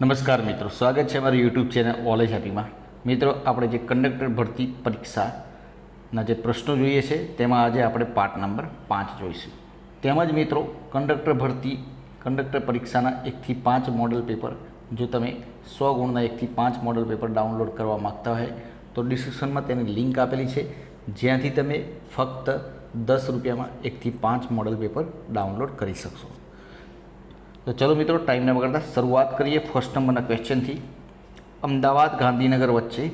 નમસ્કાર મિત્રો, સ્વાગત છે અમારી યુટ્યુબ ચેનલ ઓલેજ હેપીમાં મિત્રો, આપણે જે કંડક્ટર ભરતી પરીક્ષાના જે પ્રશ્નો જોઈએ છે, તેમાં આજે આપણે પાર્ટ નંબર પાંચ જોઈશું. તેમજ મિત્રો કંડક્ટર ભરતી કંડક્ટર પરીક્ષાના એકથી પાંચ મોડલ પેપર જો તમે સો ગુણના એકથી પાંચ મોડલ પેપર ડાઉનલોડ કરવા માગતા હોય, તો ડિસ્ક્રિપ્શનમાં તેની લિંક આપેલી છે. જ્યાંથી તમે ફક્ત દસ રૂપિયામાં એકથી પાંચ મોડલ પેપર ડાઉનલોડ કરી શકશો. તો ચલો મિત્રો ટાઈમને બગાડતા શરૂઆત કરીએ ફર્સ્ટ નંબરના ક્વેશ્ચનથી અમદાવાદ ગાંધીનગર વચ્ચે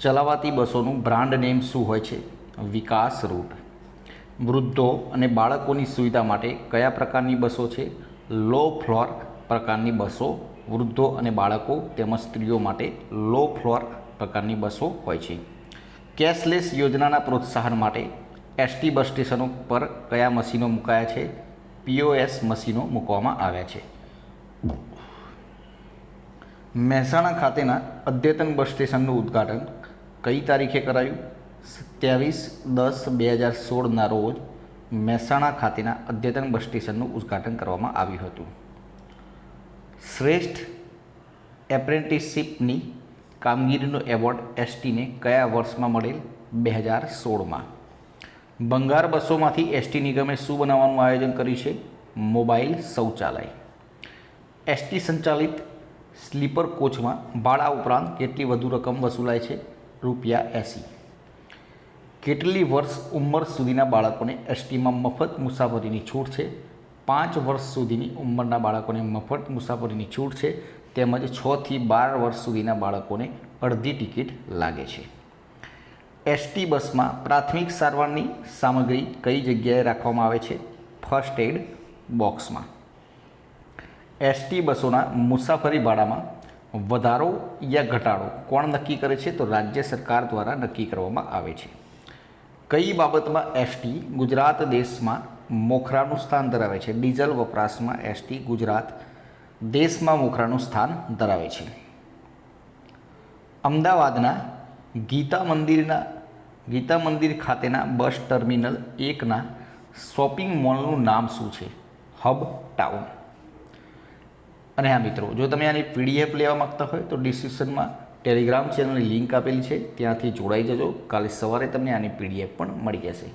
ચલાવાતી બસોનું બ્રાન્ડ નેમ શું હોય છે? વિકાસ રૂટ વૃદ્ધો અને બાળકોની સુવિધા માટે કયા પ્રકારની બસો છે? લો ફ્લોર પ્રકારની બસો. વૃદ્ધો અને બાળકો તેમજ સ્ત્રીઓ માટે લો ફ્લોર પ્રકારની બસો હોય છે. કેશલેસ યોજનાના પ્રોત્સાહન માટે એસટી બસ સ્ટેશનો પર કયા મશીનો મુકાયા છે? પીઓએસ મશીનો મૂકવામાં આવ્યા છે. મહેસાણા ખાતેના અદ્યતન બસ સ્ટેશનનું ઉદ્ઘાટન કઈ તારીખે કરાયું? સત્યાવીસ દસ બે હજાર સોળના રોજ મહેસાણા ખાતેના અદ્યતન બસ સ્ટેશનનું ઉદ્ઘાટન કરવામાં આવ્યું હતું. શ્રેષ્ઠ એપ્રેન્ટિસશીપની કામગીરીનો એવોર્ડ એસટીને કયા વર્ષમાં મળેલ? બે હજાર સોળમાં. બંગાર બસોમાંથી એસટી નિગમે શું બનાવવાનું આયોજન કર્યું છે? મોબાઈલ શૌચાલય. એસટી સંચાલિત સ્લીપર કોચમાં ભાડા ઉપરાંત કેટલી વધુ રકમ વસૂલાય છે? રૂપિયા એંસી. કેટલી વર્ષ ઉંમર સુધીના બાળકોને એસટીમાં મફત મુસાફરીની છૂટ છે? પાંચ વર્ષ સુધીની ઉંમરના બાળકોને મફત મુસાફરીની છૂટ છે? તેમજ છથી બાર વર્ષ સુધીના બાળકોને અડધી ટિકિટ લાગે છે. એસટી બસમાં પ્રાથમિક સારવારની સામગ્રી કઈ જગ્યાએ રાખવામાં આવે છે? ફર્સ્ટ એડ બોક્સમાં એસટી બસોના મુસાફરી ભાડામાં વધારો યા ઘટાડો કોણ નક્કી કરે છે? તો રાજ્ય સરકાર દ્વારા નક્કી કરવામાં આવે છે. કઈ બાબતમાં એસટી ગુજરાત દેશમાં મોખરાનું સ્થાન ધરાવે છે? ડીઝલ વપરાશમાં એસટી ગુજરાત દેશમાં મોખરાનું સ્થાન ધરાવે છે. અમદાવાદના ગીતા મંદિરના, ગીતા મંદિર ખાતેના બસ ટર્મિનલ એકના શોપિંગ મોલનું નામ શું છે? Hub Town. અને હા મિત્રો, જો તમે આની પીડીએફ લેવા માગતા હોય તો ડિસ્ક્રિપ્શનમાં ટેલિગ્રામ ચેનલની લિંક આપેલી છે, ત્યાંથી જોડાઈ જજો. કાલે સવારે તમને આની પીડીએફ પણ મળી જશે.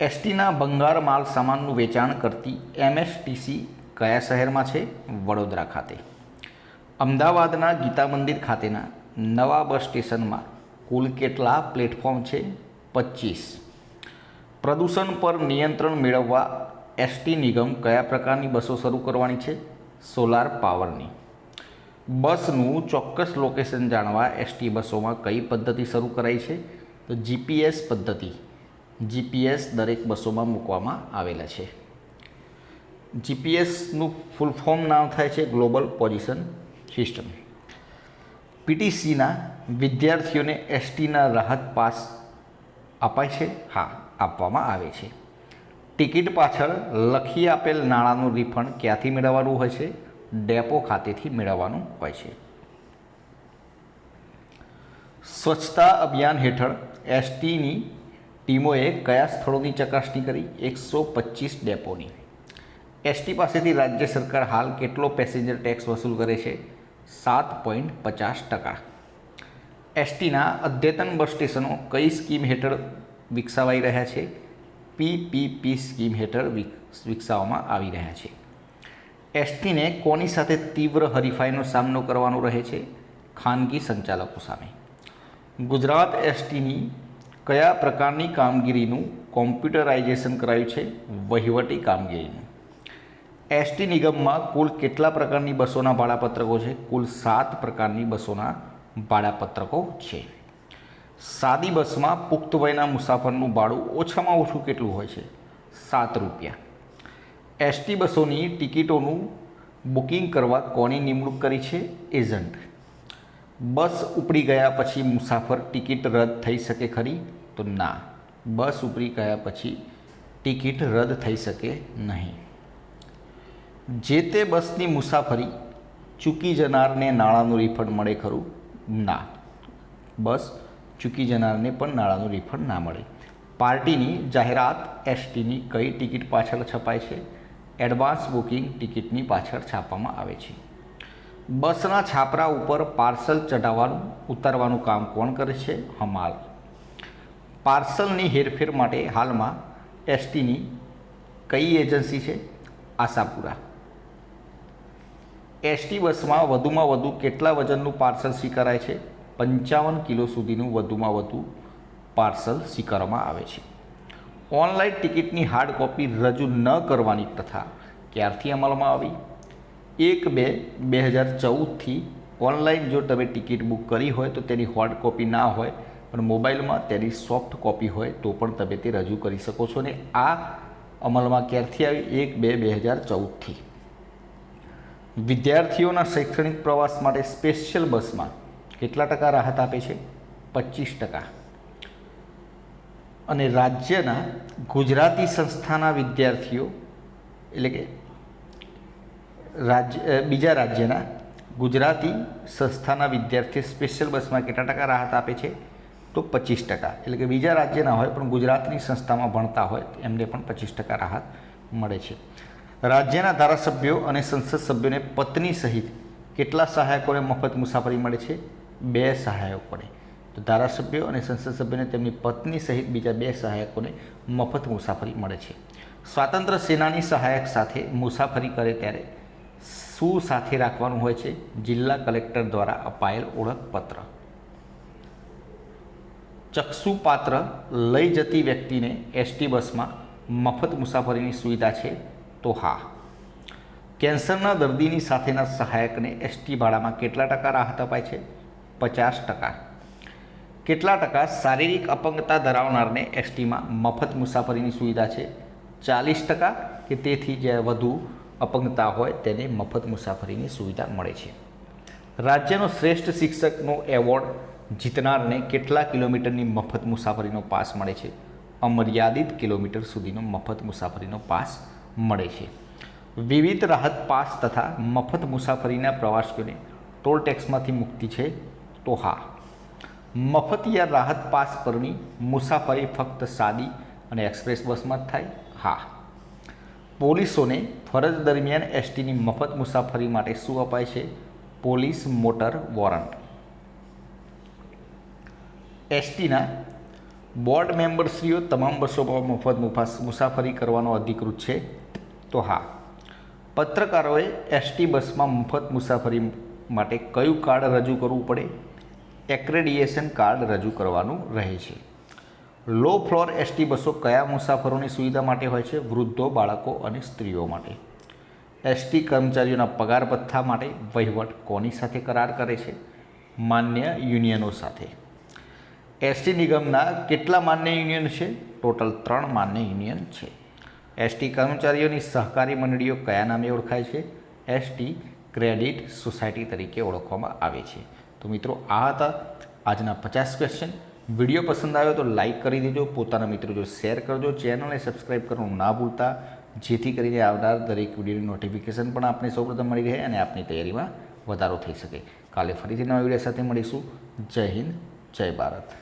એસટીના બંગાર માલ સામાનનું વેચાણ કરતી એમએસટીસી કયા શહેરમાં છે? વડોદરા ખાતે. અમદાવાદના ગીતા મંદિર ખાતેના નવા બસ સ્ટેશનમાં કુલ કેટલા પ્લેટફોર્મ છે? પચીસ પ્રદૂષણ પર નિયંત્રણ મેળવવા એસટી નિગમ કયા પ્રકારની બસો શરૂ કરવાની છે? સોલાર પાવરની. બસનું ચોક્કસ લોકેશન જાણવા એસટી બસોમાં કઈ પદ્ધતિ શરૂ કરાઈ છે? તો જીપીએસ પદ્ધતિ. જીપીએસ દરેક બસોમાં મૂકવામાં આવેલા છે. જીપીએસનું ફૂલ ફોર્મ નામ થાય છે ગ્લોબલ પોઝિશન સિસ્ટમ. પીટીસીના વિદ્યાર્થીઓને એસટીના રાહત પાસ અપાય છે? હા, આપવામાં આવે છે. ટિકિટ પાછળ લખી આપેલ નાણાંનું રિફંડ ક્યાંથી મેળવવાનું હોય છે? ડેપો ખાતેથી મેળવવાનું હોય છે. સ્વચ્છતા અભિયાન હેઠળ એસટીની ટીમોએ કયા સ્થળોની ચકાસણી કરી? એકસો પચીસ ડેપોની. એસટી પાસેથી રાજ્ય સરકાર હાલ કેટલો પેસેન્જર ટેક્સ વસૂલ કરે છે? સાત પોઈન્ટ પચાસ ટકા. એસટીના અદ્યતન બસ સ્ટેશનો કઈ સ્કીમ હેઠળ વિકસાવાઈ રહ્યા છે? પીપીપી સ્કીમ હેઠળ વિકસાવવામાં આવી રહ્યા છે. એસટીને કોની સાથે તીવ્ર હરીફાઈનો સામનો કરવાનો રહે છે? ખાનગી સંચાલકો સામે. ગુજરાત એસટીની કયા પ્રકારની કામગીરીનું કોમ્પ્યુટરાઇઝેશન કરાયું છે? વહીવટી કામગીરીનું. એસટી નિગમમાં કુલ કેટલા પ્રકારની બસોના ભાડાપત્રકો છે? કુલ સાત પ્રકારની બસોના ભાડાપત્રકો છે. સાદી બસમાં પુખ્ત વયના મુસાફરનું ભાડું ઓછામાં ઓછું કેટલું હોય છે? સાત રૂપિયા. એસટી બસોની ટિકિટોનું બુકિંગ કરવા કોની નિમણૂક કરી છે? એજન્ટ. બસ ઉપડી ગયા પછી મુસાફર ટિકિટ રદ થઈ શકે ખરી? તો ના. બસ ઉપડી ગયા પછી ટિકિટ રદ થઈ શકે નહીં. જે તે બસની મુસાફરી ચૂકી જનારને નાણાંનું રિફંડ મળે ખરું? ના. બસ, ચૂકી જનારને પણ નાણાંનું રિફંડ ના મળે. પાર્ટીની જાહેરાત, એસટીની કઈ ટિકિટ પાછળ છપાય છે? એડવાન્સ બુકિંગ ટિકિટની પાછળ છાપવામાં આવે છે. બસના છાપરા ઉપર પાર્સલ ચઢાવવાનું, ઉતારવાનું કામ કોણ કરે છે? હમાલ. પાર્સલની હેરફેર માટે હાલમાં એસટીની કઈ એજન્સી છે? આશાપુરા. એસટી બસમાં વધુમાં વધુ કેટલા વજનનું પાર્સલ સ્વીકારાય છે? પંચાવન કિલો સુધીનું વધુમાં વધુ પાર્સલ સ્વીકારવામાં આવે છે. ઓનલાઈન ટિકિટની હાર્ડ કોપી રજૂ ન કરવાની પ્રથા ક્યારથી અમલમાં આવી? એક બે બે હજાર ચૌદથી ઓનલાઈન જો તમે ટિકિટ બુક કરી હોય તો તેની હાર્ડ કોપી ના હોય, પણ મોબાઈલમાં તેની સોફ્ટ કોપી હોય તો પણ તમે તે રજૂ કરી શકો છો. ને આ અમલમાં ક્યારથી આવી? એક બે બે હજાર ચૌદથી. વિદ્યાર્થીઓના શૈક્ષણિક પ્રવાસ માટે સ્પેશિયલ બસમાં કેટલા ટકા રાહત આપે છે? પચીસ ટકા. અને રાજ્યના ગુજરાતી સંસ્થાના વિદ્યાર્થીઓ, એટલે કે રાજ્ય બીજા રાજ્યના ગુજરાતી સંસ્થાના વિદ્યાર્થીઓ સ્પેશિયલ બસમાં કેટલા ટકા રાહત આપે છે? તો પચીસ ટકા. એટલે કે બીજા રાજ્યના હોય, પણ ગુજરાતની સંસ્થામાં ભણતા હોય, એમને પણ પચીસ ટકા રાહત મળે છે. રાજ્યના ધારાસભ્યો અને સંસદ સભ્યોને પત્ની સહિત કેટલા સહાયકોને મફત મુસાફરી મળે છે? બે સહાયકોને. તો ધારાસભ્યો અને સંસદ સભ્યોને તેમની પત્ની સહિત બીજા બે સહાયકોને મફત મુસાફરી મળે છે. સ્વાતંત્ર્ય સેનાની સહાયક સાથે મુસાફરી કરે ત્યારે શું સાથે રાખવાનું હોય છે? જિલ્લા કલેક્ટર દ્વારા અપાયેલ ઓળખપત્ર. ચક્ષુપાત્ર લઈ જતી વ્યક્તિને એસટી બસમાં મફત મુસાફરીની સુવિધા છે. તો હા કેન્સરના દર્દીની સાથેના સહાયકને એસટી ભાડામાં કેટલા ટકા રાહત અપાય છે? પચાસ ટકા. કેટલા ટકા શારીરિક અપંગતા ધરાવનારને એસટીમાં મફત મુસાફરીની સુવિધા છે? ચાલીસ ટકા કે તેથી જે વધુ અપંગતા હોય તેને મફત મુસાફરીની સુવિધા મળે છે. રાજ્યનો શ્રેષ્ઠ શિક્ષકનો એવોર્ડ જીતનારને કેટલા કિલોમીટરની મફત મુસાફરીનો પાસ મળે છે? અમર્યાદિત કિલોમીટર સુધીનો મફત મુસાફરીનો પાસ મળે છે. વિવિધ રાહત પાસ તથા મફત મુસાફરીના પ્રવાસીઓને ટોલ ટેક્સમાંથી મુક્તિ છે તો હા. મફત યા રાહત પાસ પરની મુસાફરી ફક્ત સાદી અને એક્સપ્રેસ બસમાં જ થાય? હા. પોલીસોને ફરજ દરમિયાન એસટીની મફત મુસાફરી માટે શું અપાય છે? Police motor warrant. એસટીના બોર્ડ મેમ્બરશ્રીઓ તમામ બસોમાં મફત મુસાફરી કરવાનો અધિકૃત છે. તો હા, પત્રકારોએ એસટી બસમાં મફત મુસાફરી માટે કયું કાર્ડ રજૂ કરવું પડે? એક્રેડિએશન કાર્ડ રજૂ કરવાનું રહે છે. લો ફ્લોર એસટી બસો કયા મુસાફરોની સુવિધા માટે હોય છે? વૃદ્ધો, બાળકો અને સ્ત્રીઓ માટે. એસટી કર્મચારીઓના પગાર ભથ્થા માટે વહીવટ કોની સાથે કરાર કરે છે? માન્ય યુનિયનો સાથે. એસટી નિગમના કેટલા માન્ય યુનિયન છે? ટોટલ ત્રણ માન્ય યુનિયન છે. એસટી કર્મચારીઓની સહકારી મંડળીઓ કયા નામે ઓળખાય છે? એસટી ક્રેડિટ સોસાયટી તરીકે ઓળખવામાં આવે છે. તો મિત્રો, આ હતા આજના પચાસ ક્વેશ્ચન વીડિયો પસંદ આવ્યો તો લાઇક કરી દેજો. પોતાના મિત્રો જો શેર કરજો. ચેનલને સબસ્ક્રાઈબ કરવાનું ના ભૂલતા. જેથી કરીને આવનાર દરેક વિડીયોની નોટિફિકેશન પણ આપને સૌપ્રથમ મળી રહે અને આપની તૈયારીમાં વધારો થઈ શકે. કાલે ફરીથી નવા વીડિયો સાથે મળીશું. જય હિન્દ, જય ભારત.